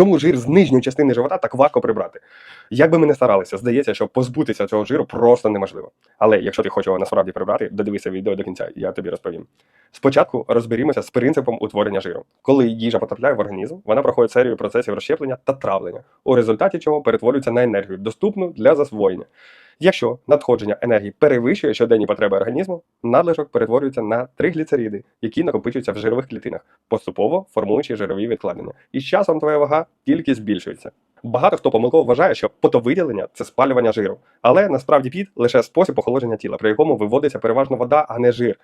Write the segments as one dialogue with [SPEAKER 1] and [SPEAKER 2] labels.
[SPEAKER 1] Чому жир з нижньої частини живота так важко прибрати? Як би ми не старалися, здається, що позбутися цього жиру просто неможливо. Але якщо ти хочеш його насправді прибрати, додивися відео до кінця, я тобі розповім. Спочатку розберімося з принципом утворення жиру. Коли їжа потрапляє в організм, вона проходить серію процесів розщеплення та травлення, у результаті чого перетворюється на енергію, доступну для засвоєння. Якщо надходження енергії перевищує щоденні потреби організму, надлишок перетворюється на тригліцериди, які накопичуються в жирових клітинах, поступово формуючи жирові відкладення. І з часом твоя вага тільки збільшується. Багато хто помилково вважає, що потовиділення це спалювання жиру, але насправді піт лише спосіб охолодження тіла, при якому виводиться переважно вода, а не жир.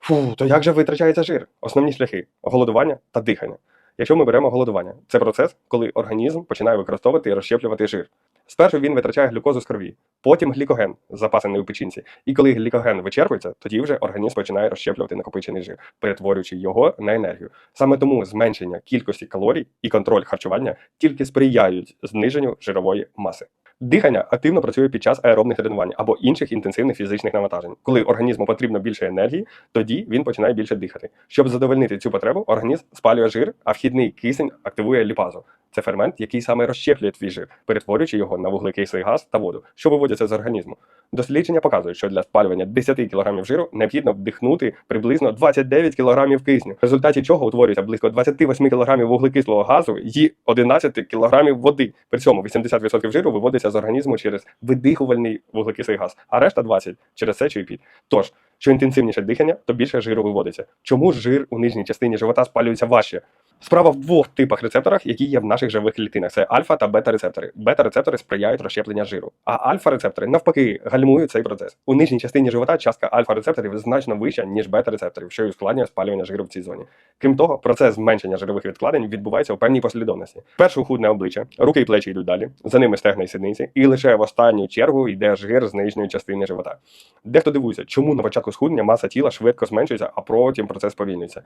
[SPEAKER 1] Фу, то як же витрачається жир? Основні шляхи голодування та дихання. Якщо ми беремо голодування, це процес, коли організм починає використовувати і розщеплювати жир. Спершу він витрачає глюкозу з крові, потім глікоген, запасений у печінці. І коли глікоген вичерпується, тоді вже організм починає розщеплювати накопичений жир, перетворюючи його на енергію. Саме тому зменшення кількості калорій і контроль харчування тільки сприяють зниженню жирової маси. Дихання активно працює під час аеробних тренувань або інших інтенсивних фізичних навантажень. Коли організму потрібно більше енергії, тоді він починає більше дихати. Щоб задовольнити цю потребу, організм спалює жир, а вхідний кисень активує ліпазу. Це фермент, який саме розщеплює твій жир, перетворюючи його на вуглекислий газ та воду, що виводяться з організму. Дослідження показують, що для спалювання 10 кг жиру необхідно вдихнути приблизно 29 кг кисню, в результаті чого утворюється близько 28 кг вуглекислого газу і 11 кг води. При цьому 80% жиру виводиться з організму через видихувальний вуглекислий газ, а решта 20 через сечу і. Тож, що інтенсивніше дихання, то більше жиру виводиться. Чому жир у нижній частині живота спалюється важче? Справа в двох типах рецепторах, які є в наших живих клітинах: це альфа та бета-рецептори. Бета-рецептори сприяють розщепленню жиру, а альфа-рецептори навпаки гальмують цей процес. У нижній частині живота частка альфа-рецепторів значно вища, ніж бета-рецепторів, що й ускладнює спалювання жиру в цій зоні. Крім того, процес зменшення жирових відкладень відбувається у певній послідовності. Першу худне обличчя, руки і плечі йдуть далі, за ними стегна і сідниці, і лише в останню чергу йде жир з нижньої частини живота. Дехто дивується, чому на початку схуднення маса тіла швидко зменшується, а потім процес повільнюється.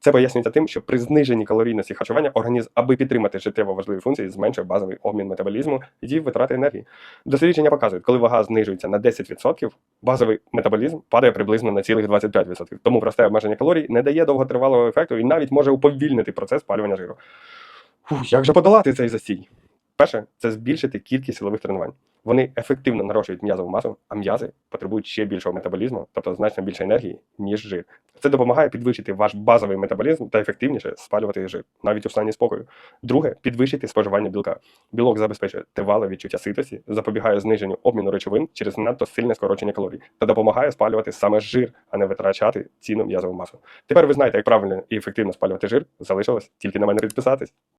[SPEAKER 1] Це пояснюється тим, що при зниженні калорійності харчування організм, аби підтримати життєво важливі функції, зменшує базовий обмін метаболізму і витрати енергії. Дослідження показують, коли вага знижується на 10%, базовий метаболізм падає приблизно на цілих 25%. Тому просте обмеження калорій не дає довготривалого ефекту і навіть може уповільнити процес спалювання жиру. Фух, як же подолати цей застій? Перше, це збільшити кількість силових тренувань. Вони ефективно нарощують м'язову масу, а м'язи потребують ще більшого метаболізму, тобто значно більше енергії, ніж жир. Це допомагає підвищити ваш базовий метаболізм та ефективніше спалювати жир, навіть у стані спокою. Друге, підвищити споживання білка. Білок забезпечує тривале відчуття ситості, запобігає зниженню обміну речовин через надто сильне скорочення калорій та допомагає спалювати саме жир, а не витрачати цінну м'язову масу. Тепер ви знаєте, як правильно і ефективно спалювати жир. Залишилось тільки на мене підписатись.